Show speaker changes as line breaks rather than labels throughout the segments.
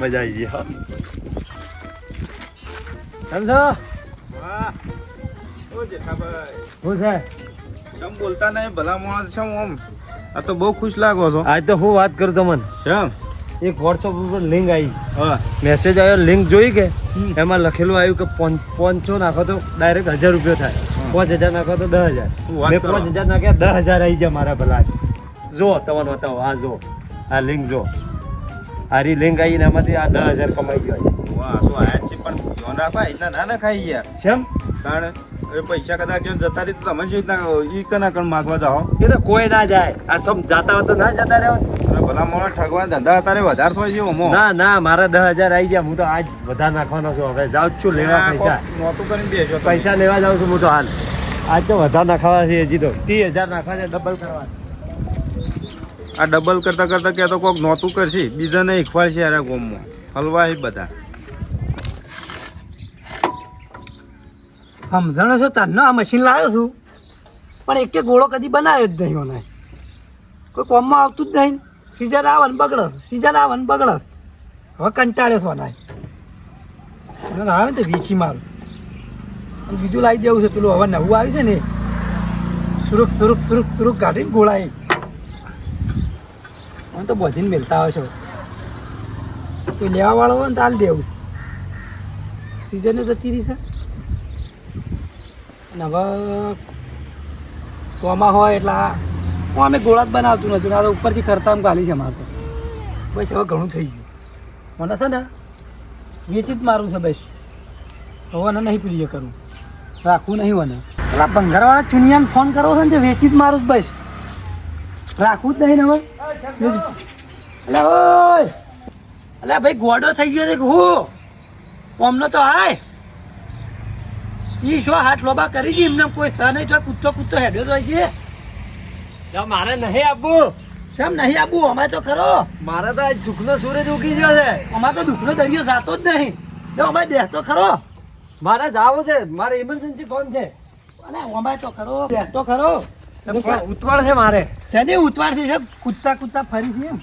મજા આવી ગઈ સમજો
શું છો છે?
કેમ બોલતા નહીં ભલા માણસ હું આમ. આ તો બહુ ખુશ લાગો છો.
આજ તો હું વાત કરું તમને?
કેમ?
એક વોટ્સઅપ ઉપર લિંક આવી.
હા.
મેસેજ આવ્યો લિંક જોઈ કે. એમાં લખેલું આવ્યું કે પાંચસો નાખો તો ડાયરેક્ટ હજાર રૂપિયો થાય. પાંચ હજાર નાખો તો દસ હજાર. મેં પાંચ હજાર નાખ્યા દસ હજાર આવી ગયા મારા ભલા. જો તમને બતાવો આ જો. આ લિંક જો. આ રી લિંક આવીને આમાંથી આ દસ હજાર કમાઈ ગયો
વાહ શું આયા છે? પણ રાખવા એટલા ના ના ખાઈ યાર
કેમ
કારણ એ પૈસા કદાચ જો જતા રહી તો તમે ઈ કના કણ માગવા જાઓ?
એટલે કોઈ ના જાય. આ સમ જાતા હોય તો ના જતા રહ્યો
અને ભલા માણસ ઠગવા ધંધા અત્યારે વધારે થાય છે ઓમો.
ના ના મારા દસ હજાર આવી ગયા. હું તો આજ વધારે નાખવાનો છું. હવે જાઉં છું લેવા પૈસા.
નોતું કરીને બેસો
પૈસા લેવા જાઉં છું હું તો હાલ. આજ તો વધારે નાખવા છે હજી તો. ત્રીસ હજાર નાખવા છે ડબલ કરવા.
આ ડબલ કરતા કરતા કે તો કોક નહોતું કરશે. બીજાને ઈખવાડ છે યાર ગોમમાં. હલવાય બધા.
સમજણો છો તારનો આ મશીન લાવ્યો છું. પણ એક ગોળો કદી બનાવ્યો જ નહીં મને કોઈ કોમમાં આવતું જ નહીં. સીઝન આવે ને બગડસ સીઝન આવે ને બગડસ હવે કંટાળે સોનાય અને આવે ને વીછી મારું. બીજું લાવી દેવું છે, પેલું હવે નવું આવ્યું છે ને. સુરુખ સુરુક સુરુક સુરુક કાઢીને ગોળાઈ મને તો બધીને મેલતા આવે છે. કોઈ લેવા વાળો હોય ને તો હાલ દેવું છે. સીઝને જતી રહી છે. અને હવે સોમાં હોય એટલે હું અમે ગોળા જ બનાવતું નથી. આ તો ઉપરથી કરતા એમ ગાલી છે મારે તો. બસ હવે ઘણું થઈ ગયું. મને છે ને વેચી જ મારું છે બસ. હવે નહીં પ્રિય કરું. રાખવું નહીં મને. પેલા ભંગારવાળા ચુનિયાને ફોન કરવો છે ને તે વેચી જ મારું જ બસ. રાખવું જ નહીં હવે. એટલે ઓય. એટલે ભાઈ ગોડો થઈ ગયો છે કે હું? ઓમનો તો હાય ઈ શો હાથ લોબા કરી છે? એમને કોઈ સહ નહીં. તો કૂદતો કૂદતો હેડ્યો તો છે.
મારે નહીં આપવું.
શેમ નહીં આપવું? અમે તો ખરો.
મારે તો આજ સુખનો સૂરજ ઉગી ગયો છે.
અમારે તો દુઃખનો દરિયો જાતો જ નહીં. જો અમારે બેસતો ખરો.
મારે જાવું છે. મારે ઇમરજન્સી કોણ છે.
અને અમે તો ખરો. બેસતો ખરો.
ઉતવાળ છે મારે.
શેની ઉતવાળ છે? કૂદતા કૂદતા ફરી છે એમ.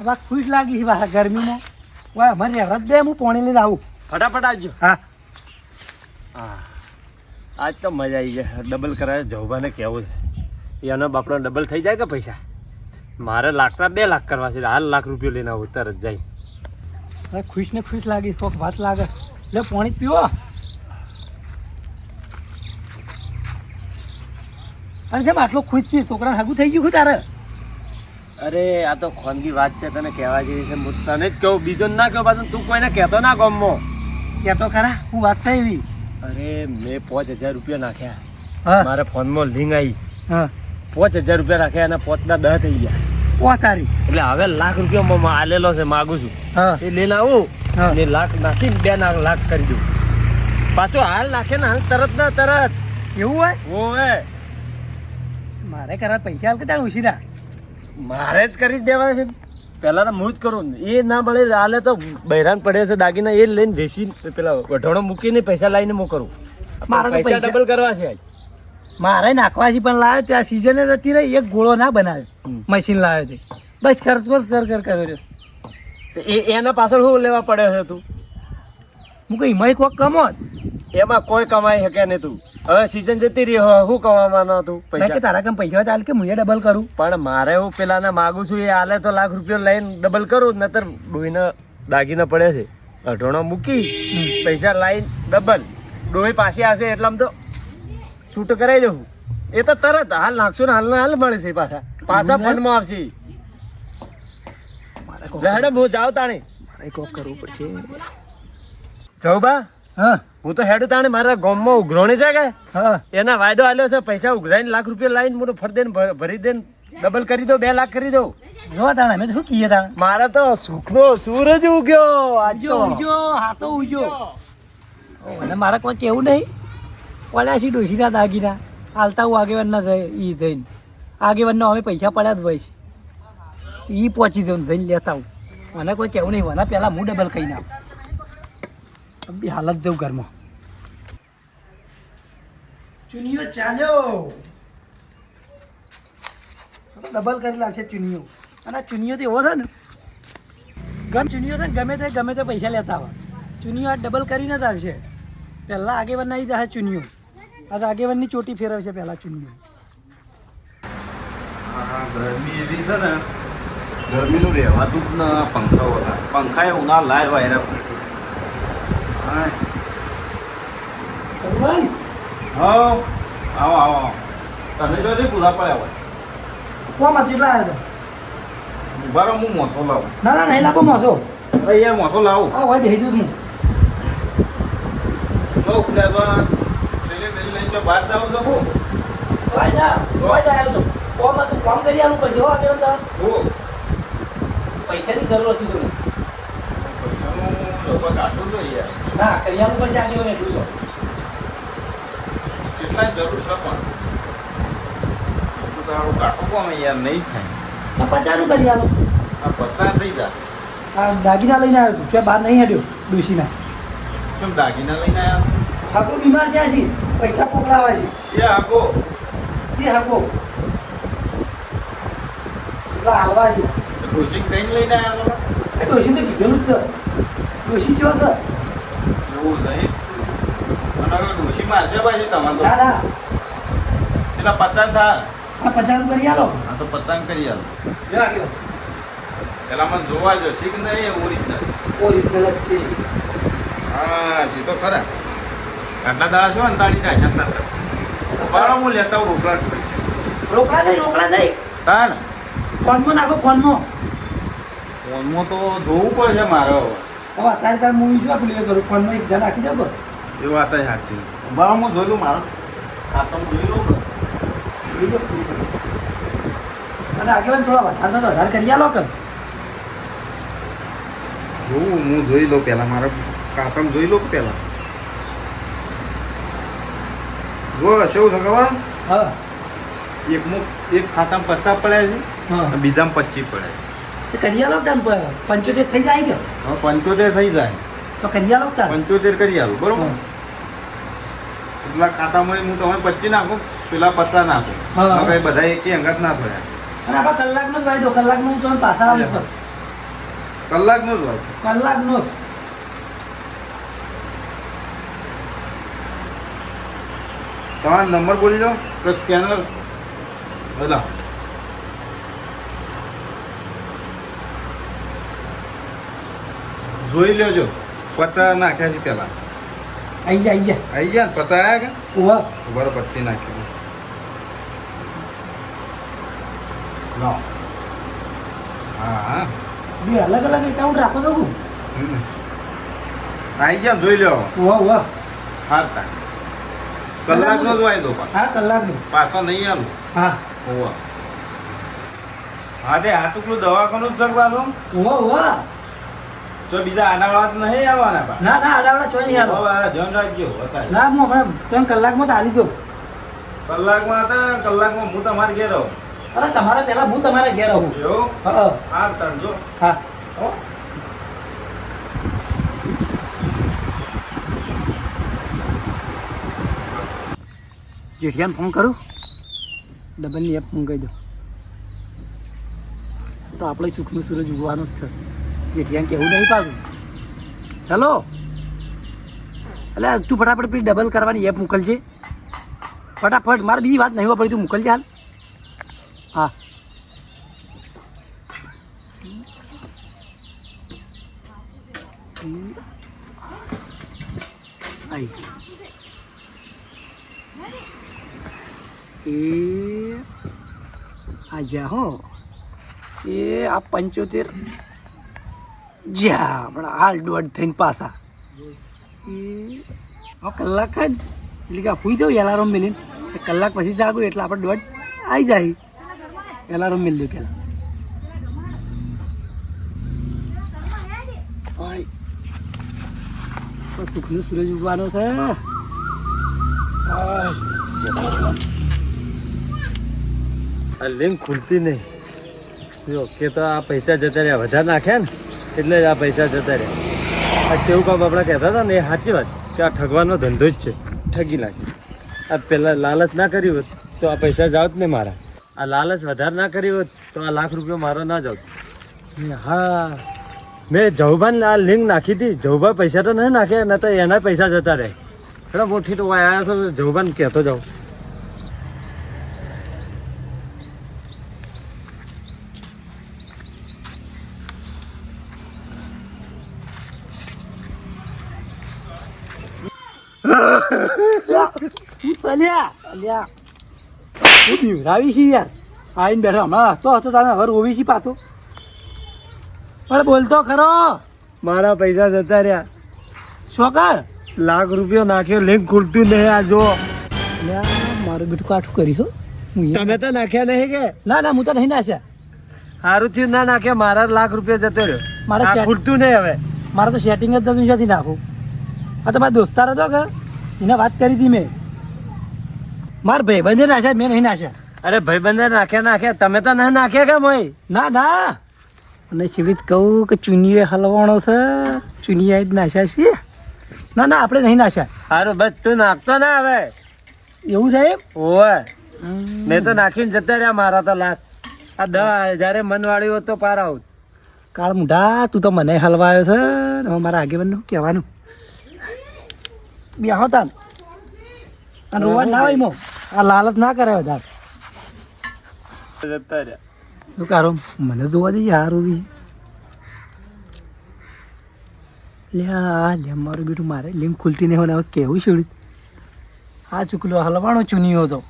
હવે ખુશ લાગી છે પાછા ગરમીમાં. વાય અમારે જ દે હું પોણી લઈને આવું.
ફટાફટ આવજો.
હા.
હા. આજ તો મજા આવી જાય ડબલ કરાવે જવભાને કહેવું છે? એનો બાપડો ડબલ થઈ જાય કે પૈસા? મારે લાખના બે લાખ કરવા છે હાલ લાખ રૂપિયા લઈને આવું તરત જાય.
ખુશ ને ખુશ લાગી કોક વાત લાગે. એટલે પાણી પીવો. અને કેમ આટલો ખુશ છે? છોકરા હાગું થઈ ગયું તારે?
અરે આ તો ખોનગી વાત છે તને કહેવા જેવી છે. હું તને જ કહું બીજો ના કહું પાછું તું કોઈને કહેતો ના ગમો
કહેતો ખરા? હું વાત થઈ એવી
અરે મેં પાંચ હજાર રૂપિયા નાખ્યા. મારે ફોનમાં લિંક આવી. પાંચ હજાર રૂપિયા નાખ્યા અને પાંચના દહ થઈ ગયા.
ઓ તારી.
એટલે હવે લાખ રૂપિયા માં આલેલો છે માગું છું. એ લઈને આવું. ને લાખ નાખી બે લાખ કરી દઉં. પાછો હાલ નાખે ને હાલ તરત ના તરત.
એવું હોય?
ઓવે
મારે કરવા પૈસા હાલ કે તારે ઉછીરા
મારે જ કરી દેવા છે. પેલા તો હું જ કરું. ને. એ ના મળે હાલે તો બહેરાન પડે છે દાગીના એ લઈને બેસી પેલા વઢોણો મૂકીને પૈસા લાવીને હું કરું.
મારે
પૈસા ડબલ કરવા છે
મારે નાખવા છે પણ લાવ્યો ત્યાં સિઝને જતી રહી એક ગોળો ના બનાવ્યો મશીન લાવ્યો તે બસ ખર્ચ કર કર કર કર્યો
તો એ એના પાછળ શું લેવા પડે છે તું?
હું કઈ એમાં કોક કમો
એમાં કોઈ કમાઈ શકે નહીં તું. હવે સીઝન જતી રહી હવે શું કમાવાનો તું
પૈસા. કે
પૈસા
તારા કેમ પૈસા ચાલ કે હું ડબલ કરું.
પણ મારે હું પેલાને માગું છું એ હાલે તો લાખ રૂપિયા લઈને ડબલ કરું નતર ડોહીને દાગીને પડે છે. અઢોણો મૂકી પૈસા લાઈન ડબલ ડોહી પાછી આવશે એટલે આમ તો છૂટ કરાવી દઉં. એ તો તરત હાલ નાખશું ને હાલના હાલ મળશે પાછા. પાછા ફંડમાં આવશે.
કોક
હું જાઉં તાણી.
મારે કોક કરવું પડશે.
જાઉં બા.
હા.
હું તો હેડું તાણે મારા ગામમાં ઉઘરોણી છે કે?
હા.
એના વાયદો આલ્યો છે પૈસા ઉઘરાઈને લાખ રૂપિયા લાવીને મોટો ફરી દઈને ભરી દે ડબલ કરી દો બે લાખ કરી દો.
જો તાણે અમે શું કીએ તાણે?
મારે તો સુખનો સૂરજ ઉગ્યો આજો
ઉજો હાથો હા અને મારે કોઈ કેવું નહીં? પડ્યા છે ડોસીના દાગીના? હાલતા હું આગેવાનના થાય એ થઈને. આગેવાનના અમે પૈસા પડ્યા જ હોય છે. એ પહોંચી દઉં થઈને લેતા હું મને કોઈ કેવું નહીં મને પહેલાં હું ડબલ કહી નાખ બી હાલત દેવ ઘરમાં. ચુનિયો ચાલ્યો. ડબલ કરી લાગશે ચુનિયો અને ચુનિયો તો એવો છે ને ગમ ચુનિયો છે ને ગમે તે ગમે તે પૈસા લેતા હોય. ચુનિયો આ ડબલ કરીને જ આવશે. પહેલાં આગેવાન નહીં જાય ચુનિયો આ તો આગેવાનની ચોટી ફેરવશે પહેલાં
ચુનિયો ગરમી એવી છે ને ગરમીનું રહેવાતું જ ને પંખા પંખા એ ઉના લાય વાયરા
ભગવાન
આવો આવો આવો તમે જો તે પૂરા પડ્યા હોય
કોમ એટલા આવ્યો
ઊભા હું. મોસો લાવું
ના ના નહીં લાવો મોસો
અરે યાર મોસો લાવું.
હા હોય જઈ દઉં હું.
તો ઉભ્યા તો પેલી પેલી લઈને જો બહાર જાવ છો
હોય ના હોય જ આવ્યો તો કોમ હતું કોમ કરી પછી હો તો
હું.
પૈસાની જરૂર હતી તમને
પૈસાનું લોકો કાઢું છું યાર.
ના કરી આલું પછી ને એટલું
જેટલા જરૂર છે પણ. તારું કાઢું કોમ યાર નહીં થાય.
તો પચાસનું કરી આલું
આ પચાસ થઈ જાય.
આ દાગીના લઈને આવ્યો છું બહાર નહીં હેડ્યો ડુસીના
શું દાગીના લઈને આવ્યો?
હાકો બીમાર થયા છે પૈસા પોકડાવા છે.
એ આગો
એ હાકો એટલા હાલવા છે.
ડોસી કઈ લઈને આવ્યા?
એ ડોસી તો કીધેલું જ છે. ડોસી કેવો છે
છે એમ? અને હવે ડોસી મારશે ભાઈ તમારે તો?
ના ના.
પેલા
આ પચાસનું કરી આલો.
આ તો પચાસ કરી આલો.
જો આગળ
પેલા મને જોવા જો શીખ નહીં ઓરિજિનલ
ઓરિજિનલ જ છે.
હા સી તો ખરા. આટલા દાડા છો ને તાળી નાખ્યા બારો હું લેતા રોકડા
રોકડા નહીં રોકડા નહીં.
તાણ
ફોનમાં નાખો ફોનમાં.
ફોનમાં તો જોવું પડશે મારે હવે.
હવે અત્યારે તારે મૂવી જોવા પેલી કરું ફોનમાં એક નાખી દો બસ.
એ વાત સાચી. બરાબર હું જોઈ લઉં મારો. આ તો જોઈ લઉં
જોઈ લો અને આગેવાન થોડા વધારે તો વધારે કરી આલો કર
જોવું હું જોઈ લઉં પહેલાં મારો. કાતમ જોઈ લઉં પહેલાં? જો શું છે ખબર?
હા.
એક મુખ એક ખાતામાં પચાસ પડ્યા છે
હા.
બીજામાં પચીસ પડ્યા
તો કરી આલો તમે પંચોતેર થઈ જાય કે?
હવે પંચોતેર થઈ જાય.
તો કરી આલો તમે.
પંચોતેર કરી આલો બરોબર?
હા.
એટલા ખાતામાં હું તમે પચીસ નાખું પેલા પચાસ નાખું.
હા.
હવે બધા એક અંગત ના થયા.
અને આપણે કલાકનો જ વાયદો કલાકનો હું તમને પાછા આવું.
કલાકનો જ હોય.
કલાકનો જ.
તમારો નંબર બોલી લો કે સ્કેનર બધા જોઈ લેજો. પચા નાખ્યા છે પેલા
આઈ જા આઈ જા.
આવી ગયા ને પચાસ આવ્યા કે?
ઓવા
બરાબર પચી નાખ્યું લો. હા હા.
બે અલગ અલગ એકાઉન્ટ રાખો તો હું.
આવી ગયા જોઈ લો
ઓવા ઉવા
હારતા. કલાકનો જ વાયદો પાછો.
હા કલાકનો.
પાછો નહીં આલું.
હા.
હોવા હા તે ટુકડું દવાખાનું જ જગવાનું દો
ઓવા
જો બીજા આનાવાળા નહીં આવવાના
ના ના આડાવડા ચોઈ નહીં
હવે ધ્યાન રાખજો
ના હું હમણાં કલાકમાં તો હાલી દો
કલાકમાં હતા કલાકમાં હું તમારે ઘેર આવું.
અરે તમારા પહેલા હું તમારા ઘેર આવું.
એવું?
હા.
હાર તાર જો
હા.
હો.
જેઠિયાને ફોન કરું? ડબલની એપ ફોન કરી દો તો આપણે સુખનું સૂરજ ઉગવાનો જ છે. જેઠિયાને કહેવું નહીં પાછું હેલો? એટલે તું ફટાફટ પેલી ડબલ કરવાની એપ મોકલજે. ફટાફટ, મારે બીજી વાત નહીં પડી, તું મોકલજે હાલ. હા. એ, આ જા હો. એ, આ પંચોતેર. જા હમણાં હાલ દોઢ થઈને પાછા. એ કલાક થાય એટલે કે હુઈ જાઉં એલાર્મ મિલીને. કલાક પછી જાગું એટલે આપણે દોઢ આવી જાય. એલાર્મ મિલ દઉં પહેલાં. સુખનો સૂરજ ઉગવાનો છે.
આ લિંક ખુલતી નહીં. ઓકે તો આ પૈસા જતા રહ્યા. વધારે નાખ્યા ને? એટલે જ આ પૈસા જતા રહ્યા. આ ચેવું કામ આપણે કહેતા હતા ને એ સાચી વાત કે આ ઠગવાનો ધંધો જ છે. ઠગી નાખી. આ પહેલાં લાલચ ના કરી હોત તો આ પૈસા જાવત ને મારા. આ લાલચ વધારે ના કરી હોત તો આ લાખ રૂપિયા મારો ના જાવત. હા, મેં જવભાન આ લિંક નાખી હતી. જવભા પૈસા તો નહીં નાખ્યા ન તો એના પૈસા જતા રહે. એટલે મોટી તો આવ્યા તો જવભાન કહેતો જાઉં.
અલ્યા અલ્યા હું બીવડાવી છે યાર. આવીને બેઠો. હમણાં હતો હતો તને હવે રોવી છે પાછો. પણ બોલતો ખરો.
મારા પૈસા જતા રહ્યા.
છોકર
લાખ રૂપિયો નાખ્યો લિંક ખુલતું નહીં આ જો.
મારું બેટું કાઠું કરીશ.
તમે તો નાખ્યા નહીં કે?
ના ના હું તો નહીં નાખ્યા.
સારું થયું ના નાખ્યા મારા લાખ રૂપિયા જતો રહ્યો.
મારા
ખુલતું નહીં હવે.
મારે તો સેટિંગ જ થતું નથી નાખું? આ તમારા દોસ્તાર હતો કે? એને વાત કરી હતી મેં. મારા ભાઈ બંને નાખ્યા મેં નહીં નાખ્યા.
અરે ભાઈ બંને નાખ્યા નાખ્યા. તમે તો નહીં નાખ્યા કે ભાઈ
ના ના. અને શિવિત કહું કે ચુનીએ હલવાણો છે. ચુનિયા જ નાખ્યા છે ના ના આપણે નહીં નાખ્યા.
સારું બસ તું નાખતો ના હવે.
એવું સાહેબ
ઓવે મેં તો નાખીને જતા રહ્યા મારા તો લાખ. આ દસ જ્યારે મન વાળ્યું હોત તો પાર આવું
કાળ મુઢા તું તો મને હલવાયો છે. મારા આગેવાનનું કહેવાનું? બે હોતા અને રોવા ના હોય મો. આ લાલચ ના કરે વધારે
જતા રહ્યા.
શું કારો? મને જોવા દે યાર ઊભી. લ્યા લે મારું બેટું મારે. લીમ ખુલતી નહીં હવે કેવું છોડ્યું આ ચૂકલો હલવાણો ચૂનીયો હતો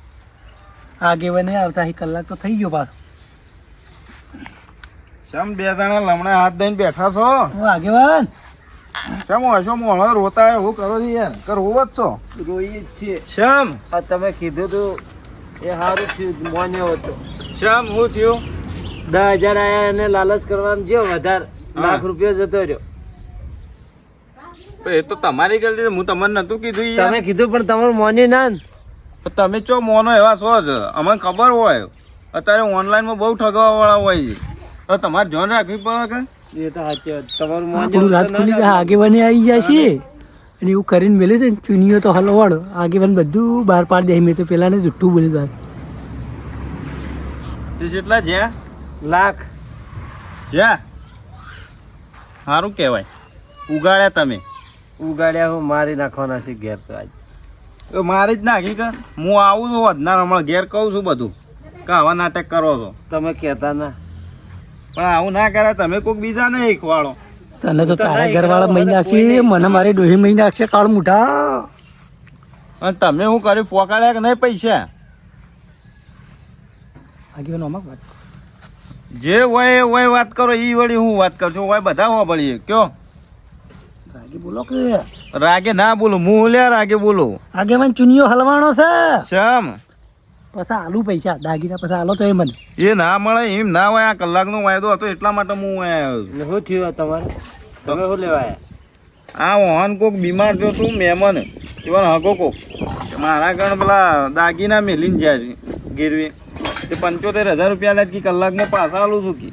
આગે વને આવતા એક કલાક તો થઈ ગયો પાછો.
શેમ બે જણા લમણા હાથ દઈને બેઠા છો?
આગેવાન?
શેમ હશો હવે રોતા હું કરો છો યાર કે રોવ જ છો.
રોઈ જ છે.
શેમ?
આ તમે કીધું તું એ સારું થયું મોન્યો હતો.
શેમ? હું થયું?
દસ હજાર આયા એને લાલચ કરવાનું જો વધારે. લાખ રૂપિયા જતો રહ્યો.
એ તો તમારી ગલતી છે. હું તમને નતું કીધું
તમે કીધું પણ તમારું મોની ના
તમે ચો મોનો એવા છો જ? અમને ખબર હોય. અત્યારે ઓનલાઈનમાં બહુ ઠગવા વાળા હોય છે. તો તમારે ધ્યાન રાખવી પડે કે?
એ તો સાચી તમારું
આપણું રાત ખુલી ગયા આગેવાને આવી જાય છે. અને એવું કરીને મેળ્યું છે ને ચૂનીઓ તો હલવાડો આગેવાન બધું બહાર પાડી દે. મેં તો પેલા ને જુઠ્ઠું બોલ્યું વાત
તે જેટલા જ્યાં?
લાખ.
જ્યાં? સારું કહેવાય. ઉગાડ્યા તમે.
ઉગાડ્યા હું મારી નાખવાના છે ઘેર તો આજ.
તો મારી જ નાખી કે? હું આવું છું વધનાર હમણાં ઘેર કહું છું બધું. કે હવા નાટક કરો છો?
તમે કહેતા ના.
પણ આવું ના કરે તમે કોઈક બીજા નહીં ખવાડો
તને તો તારા ઘરવાળા મહી નાખશે મને મારી ડોહી મહી નાખશે કાળ મુઠા.
અને તમે હું કર્યું પોકાડ્યા કે નહીં પૈસા?
આગેવાનો અમાક વાત
જે હોય હોય વાત કરો એ વળી હું વાત કરું છું હોય બધા હોબળીએ કયો?
રાગે બોલો કે?
રાગે ના બોલું હું લ્યા રાગે બોલું.
આગેવાન ચુનિયો હલવાનો છે.
શમ?
પછી આલુ પૈસા દાગીના પછી આલો તો એ મને.
એ ના મળે એમ ના હોય આ કલાકનો વાયદો હતો એટલા માટે હું અહીંયા આવ્યો છું.
શું થયું તમારે? તમે શું લેવા
આ વાહન કોક બીમાર જો તું મહેમાન. એવા હકો કોક. મારા કારણ પેલા દાગીના મેલીને જાય છે ગીરવી. તે પંચોતેર હજાર રૂપિયા લે કે કલાકમાં પાછા આલું છું કે.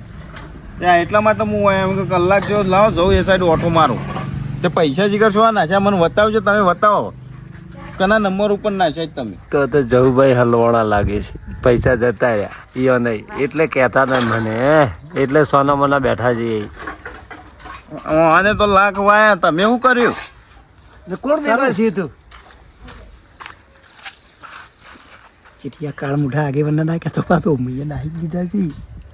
ત્યાં એટલા માટે હું એમ કે કલાક જેવો લાવો જવું એ સાઈડ ઓટો મારું. તે પૈસા જીગર શું નાખ્યા મને બતાવજો તમે બતાવો કના નંબર ઉપર ના છે તમે.
તો તો જવુભાઈ હલવાણા લાગે છે. પૈસા જતા રહ્યા. ઈયો નહીં. એટલે કહેતા ને મને એટલે સોના મના બેઠા છીએ.
આને તો લાખ વાયા તમે શું કર્યું?
કોણ ખબર છે તું કેટલા કાળ મુઠા આગેવાન નાખ્યા તો પાછો મેં નાહી દીધા છે.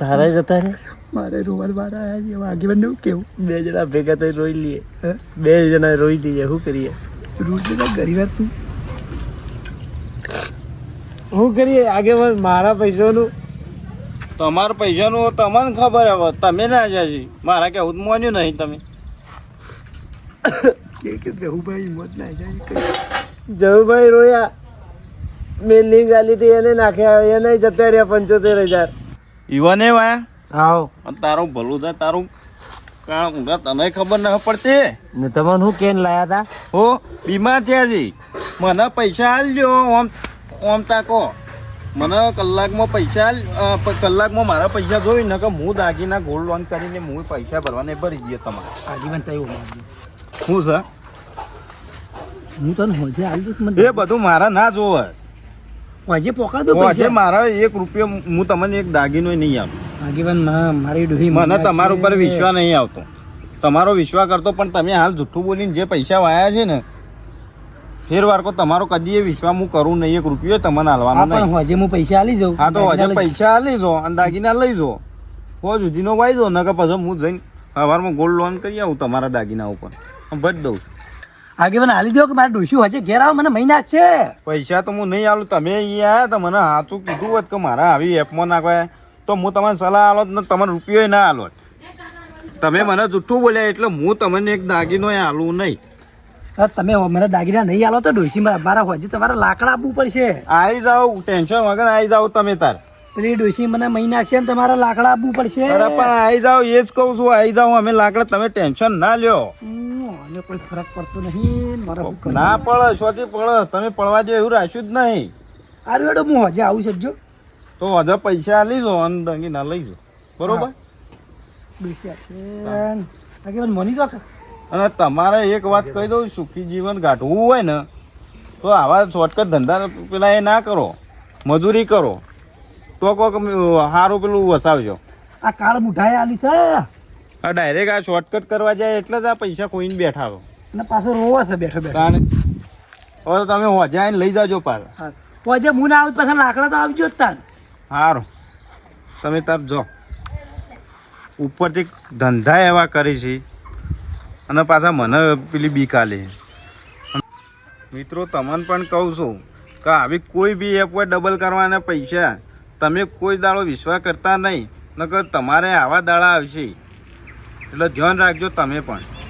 તારે જતા રે
મારે રોવાલ બાર આયા છે. આગેવાનનું કેવું?
બે જણા ભેગા થઈ રોઈ લઈએ. બે જણા રોઈ લઈએ. શું કરીએ?
રોજ બધા ગરીબ તું.
શું કરીએ? આગેવાન મારા પૈસાનું?
તમારા પૈસાનું તમને ખબર હવે તમે ના જાય મારા કેવું તો માન્યું નહીં તમે.
કે કે મોત ના જાય
જવુભાઈ રોયા. મેં લિંક આલી હતી એને નાખ્યા એને જતા રહ્યા પંચોતેર હજાર.
ઈવને વાયા
આવો
અને તારું ભલું થાય તારું કારણ ઊંઘા તને ખબર ન પડતી.
ને તમને શું કેન લાયા હતા
હો બીમાર થયા છે. મને પૈસા આલજો ઓમ ઓમ તાકો મને કલાકમાં પૈસા કલાકમાં મારા પૈસા જોઈ ને કે હું દાગીના ગોલ્ડ લોન કરીને હું પૈસા ભરવાને ભરી દઈએ તમારે.
આજીવન થયું
શું છે?
હું તને હોજે આવી દઉં
એ બધું મારા ના જોવે.
હોજે પોકા દો હોજે
મારા એક રૂપિયો હું તમને એક દાગીનો નહીં આપું.
આગેવાન મારી ડૂહી
મને તમારા ઉપર વિશ્વાસ નહીં આવતો. તમારો વિશ્વાસ કરતો પણ તમે હાલ જુઠ્ઠું બોલીને જે પૈસા વાયા છે ને ફેર વાર કો તમારો કદી વિશ્વાસ હું કરું નહીં એક રૂપિયો તમને હાલવાનો નહીં.
હજે હું પૈસા આલી જાઉં.
હા તો હજે પૈસા આલી જો અને દાગીના લઈ જો. હો જુદીનો વાઈ જો નકર પછી હું જઈને સવારમાં ગોલ્ડ લોન કરી આવું તમારા દાગીના ઉપર. ભરી દઉં.
આગેવાન હાલી દો કે મારે ડોસ્યું હજે ઘેર આવો મને મહિના છે.
પૈસા તો હું નહીં આલું તમે અહીંયા તો મને સાચું કીધું હોત કે મારા આવી એપમાં નાખવા તો હું તમને સલાહ આલો ને તમારે રૂપિયો ના આલો તમે મને જૂઠું બોલ્યા એટલે હું તમને એક દાગીનો આલું નહીં.
તમે મને દાગીના નહીં આલો તો ડોસી મારા હોજે તમારે લાકડા આપવું પડશે.
આવી જાઓ ટેન્શન વગર આવી જાઓ તમે તાર.
પેલી ડોસી મને મહી નાખશે ને તમારે લાકડા આપવું પડશે.
અરે પણ આવી જાઓ એ જ કહું છું આવી જાઓ અમે લાકડા તમે ટેન્શન ના લ્યો.
હમ, આને કોઈ ફરક પડતો નહીં મારે
ના પડે સોથી પડે તમે પડવા જેવું એવું રાખ્યું જ નહીં.
અરે બેડો હું હજે આવું છું જો.
તો હજે પૈસા લઈ જો અને દાગીના લઈ જો. બરોબર?
આપશે આગેવાન મોની કે?
અને તમારે એક વાત કહી દઉં સુખી જીવન ગાંઠવું હોય ને તો આવા શોર્ટકટ ધંધા પેલા એ ના કરો મજૂરી કરો તો કોક સારું પેલું વસાવજો.
આ કાળ મુઠાઈ આલી છે.
આ ડાયરેક્ટ આ શોર્ટકટ કરવા જાય એટલે જ આ પૈસા કોઈને બેઠા છો.
અને પાછો રોવા છે બેઠો બેઠો.
હવે તો તમે હોજે આવીને લઈ જાજો પાર.
હોજે હું ના આવું પાછા લાકડા તો આવજો જ તાર
સારું તમે તાર જો. ઉપરથી ધંધા એવા કરી છે. અને પાછા મને પેલી બીક આલે. મિત્રો, તમને પણ કહું છું કે આવી કોઈ બી એપ હોય ડબલ કરવાના પૈસા, તમે કોઈ દાડો વિશ્વાસ કરતા નહીં, નકર તમારે આવા દાડા આવશે. એટલે ધ્યાન રાખજો તમે પણ.